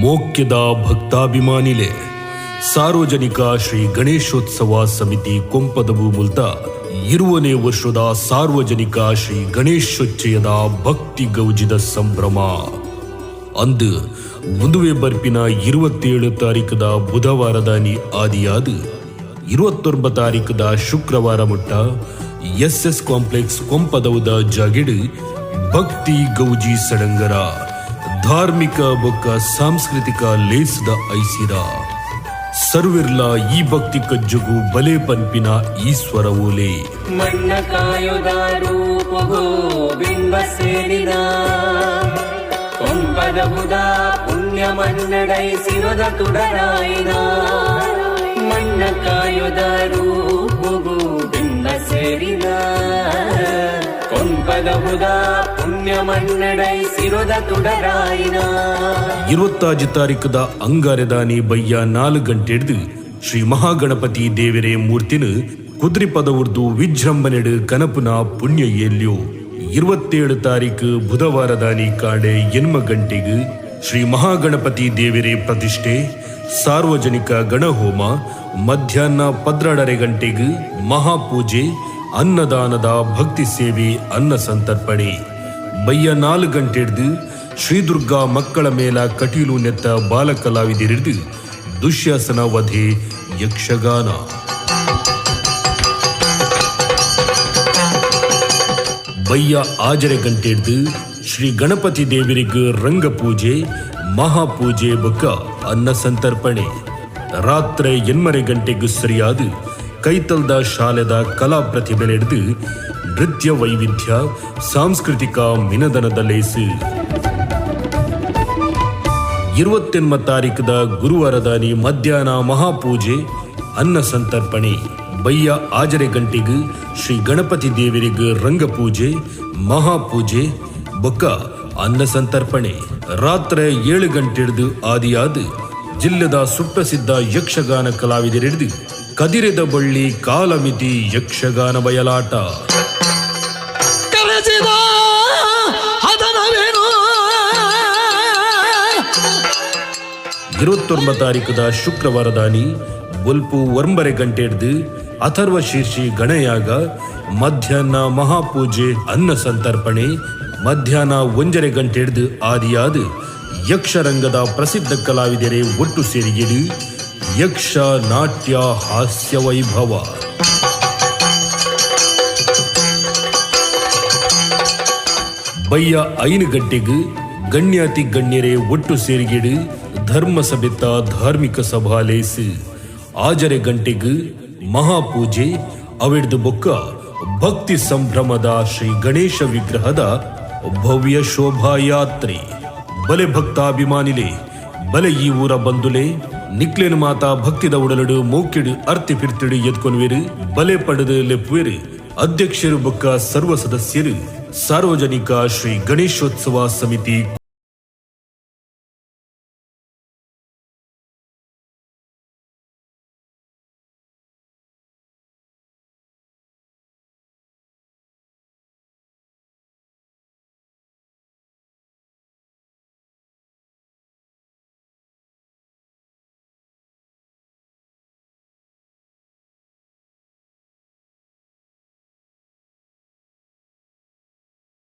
ಮೋಕ್ಯದ ಭಕ್ತಾಭಿಮಾನಿಲೆ. ಸಾರ್ವಜನಿಕ ಶ್ರೀ ಗಣೇಶೋತ್ಸವ ಸಮಿತಿ ಕೊಂಪದವು ಮುಲ್ತ ಇರುವನೇ ವರ್ಷದ ಸಾರ್ವಜನಿಕ ಶ್ರೀ ಗಣೇಶೋಚ್ಚಯದ ಭಕ್ತಿ ಗೌಜಿದ ಸಂಭ್ರಮ. ಅಂದು ಮುಂದುವೆ ಬರ್ಪಿನ ಇರುವತ್ತೇಳು ತಾರೀಕದ ಬುಧವಾರದಾನಿ ಆದಿಯಾದ ಇರುವತ್ತೊಂಬತ್ತು ತಾರೀಕದ ಶುಕ್ರವಾರ ಮುಟ್ಟ ಎಸ್ ಎಸ್ ಕಾಂಪ್ಲೆಕ್ಸ್ ಕೊಂಪದವುದ ಜಾಗಿಡು ಭಕ್ತಿ ಗೌಜಿ ಸಡಂಗರ. ಧಾರ್ಮಿಕ ಬೊಕ್ಕ ಸಾಂಸ್ಕೃತಿಕ ಲೇಸದ ಐಸಿರ ಸರ್ವಿರ್ಲ ಈ ಭಕ್ತಿ ಕಜ್ಜುಗು ಬಲೆ ಪನ್ಪಿನ ಈಶ್ವರ ಓಲೆ. ಮಣ್ಣ ಕಾಯುದ ರೂಪಗೋ ಬಿಂಬ ಸೇರಿದ. ಪುಣ್ಯ ಮಣ್ಣ ಕಾಯುದ ರೂಪಗೋ ಬಿಂಬ ಸೇರಿದ. ഇരുപത്താഞ്ച് ತಾರೀಕದ ಅಂಗಾರದಾನಿ ಬಯ್ಯ ನಾಲ್ಕು ಗಂಟೆ ಹಿಡಿದು ಶ್ರೀ ಮಹಾಗಣಪತಿ ದೇವರೇ ಮೂರ್ತಿನ ಕುದ್ರಿಪದ ಉರ್ದು ವಿಜೃಂಭಣೆಡು ಕನಪುನ ಪುಣ್ಯ ಎಲ್ಲಿಯೋ. இருபத்தேழு தாரீக்கு ಬುಧವಾರದಾನಿ ಕಾಡೆ ಎನ್ಮ ಗಂಟೆಗೆ ಶ್ರೀ ಮಹಾಗಣಪತಿ ದೇವರೇ ಪ್ರತಿಷ್ಠೆ. ಸಾರ್ವಜನಿಕ ಗಣಹೋಮ ಮಧ್ಯಾಹ್ನ ಪದ್ರಡರೆ ಗಂಟೆಗೆ ಮಹಾಪೂಜೆ. ಅನ್ನದಾನದ ಭಕ್ತಿ ಸೇವೆ ಅನ್ನ ಸಂತರ್ಪಣೆ. ಬಯ್ಯ ನಾಲ್ಕು ಗಂಟೆ ಹಿಡಿದು ಶ್ರೀದುರ್ಗಾ ಮಕ್ಕಳ ಮೇಲ ಕಟೀಲು ನೆತ್ತ ಬಾಲಕಲಾವಿದರಿದ್ದು ದುಶ್ಯಾಸನ ವಧೆ ಯಕ್ಷಗಾನ. ಬಯ್ಯ ಆಜರೆ ಗಂಟೆ ಹಿಡಿದು ಶ್ರೀ ಗಣಪತಿ ದೇವರಿಗೆ ರಂಗ ಪೂಜೆ ಮಹಾಪೂಜೆ ಬೊಕ್ಕ ಅನ್ನ ಸಂತರ್ಪಣೆ. ರಾತ್ರಿ ಎನ್ಮರೆ ಗಂಟೆಗೂ ಸರಿಯಾದ ಕೈತಲ್ದ ಶಾಲೆದ ಕಲಾ ಪ್ರತಿಭೆಳೆಡೆದು ನೃತ್ಯ ವೈವಿಧ್ಯ, ಸಾಂಸ್ಕೃತಿಕ ಮಿನದನದ ಲೇಸು ಇರುವತ್ತೆನ್ಮ ತಾರೀಕದ ಗುರುವಾರದಾನಿ ಮಧ್ಯಾಹ್ನ ಮಹಾಪೂಜೆ, ಅನ್ನ ಸಂತರ್ಪಣೆ, ಬಯ್ಯ ಆಜರೆ ಗಂಟೆಗೆ ಶ್ರೀ ಗಣಪತಿ ದೇವರಿಗೆ ರಂಗಪೂಜೆ, ಮಹಾಪೂಜೆ, ಬೊಕ್ಕ ಅನ್ನ ಸಂತರ್ಪಣೆ. ರಾತ್ರಿ ಏಳು ಗಂಟೆ ಹಿಡಿದು ಆದಿಯಾದ ಜಿಲ್ಲೆದ ಸುಪ್ರಸಿದ್ಧ ಯಕ್ಷಗಾನ ಕಲಾವಿದರಿಡಿದು ಕದಿರೆದ ಬಳ್ಳಿ ಕಾಲಮಿತಿ ಯಕ್ಷಗಾನ ಬಯಲಾಟ. இருபத்தொன்ப ಶುಕ್ರವಾರ ಶುಕ್ರವಾರದಾನಿ ಬುಲ್ಪು ಒಂಬರೆ ಗಂಟೆ ಹಿಡ್ದು ಅಥರ್ವ ಶೀರ್ಷಿ ಗಣಯಾಗ ಮಧ್ಯಾಹ್ನ ಮಹಾಪೂಜೆ ಅನ್ನ ಸಂತರ್ಪಣೆ ಮಧ್ಯಾಹ್ನ ಒಂಜರೆ ಗಂಟೆ ಹಿಡ್ದು ಆದಿಯಾದ ಯಕ್ಷರಂಗದ ಪ್ರಸಿದ್ಧ ಕಲಾವಿದರೇ ಒಟ್ಟು ಸೇರಿಗೆಡಿ ಯಕ್ಷ ನಾಟ್ಯ ಹಾಸ್ಯ ವೈಭವ. ಬಯ್ಯ ಐನ್ ಗಂಟೆಗೆ ಗಣ್ಯಾತಿ ಗಣ್ಯರೇ ಒಟ್ಟು ಸೇರಿಗಿಡು ಧರ್ಮ ಸಭಿತ ಧಾರ್ಮಿಕ ಸಭಾ ಲೇಸು. ಆಜರೆ ಗಂಟೆಗೆ ಮಹಾಪೂಜೆ, ಅವಿಡ್ದು ಬೊಕ್ಕ ಭಕ್ತಿ ಸಂಭ್ರಮದ ಶ್ರೀ ಗಣೇಶ ವಿಗ್ರಹದ ಭವ್ಯ ಶೋಭಾಯಾತ್ರೆ. ಬಲೆ ಭಕ್ತಾಭಿಮಾನಿಲೆ, ಬಲೆ ಈ ಊರ ಬಂದುಲೆ ನಿಕ್ಲೇನು ಮಾತಾ ಭಕ್ತಿದ ಉಡಲಡು ಮೌಕಿಡು ಅರ್ತಿ ಪಿರ್ತಿಡು ಎತ್ಕೊನ್ವೇರು ಬಲೆ ಪಡೆದು ಲೆಪ್ಪುವೆರು. ಅಧ್ಯಕ್ಷರು ಬೊಕ್ಕ ಸರ್ವ ಸದಸ್ಯರು. ಸಾರ್ವಜನಿಕ ಶ್ರೀ ಗಣೇಶೋತ್ಸವ ಸಮಿತಿ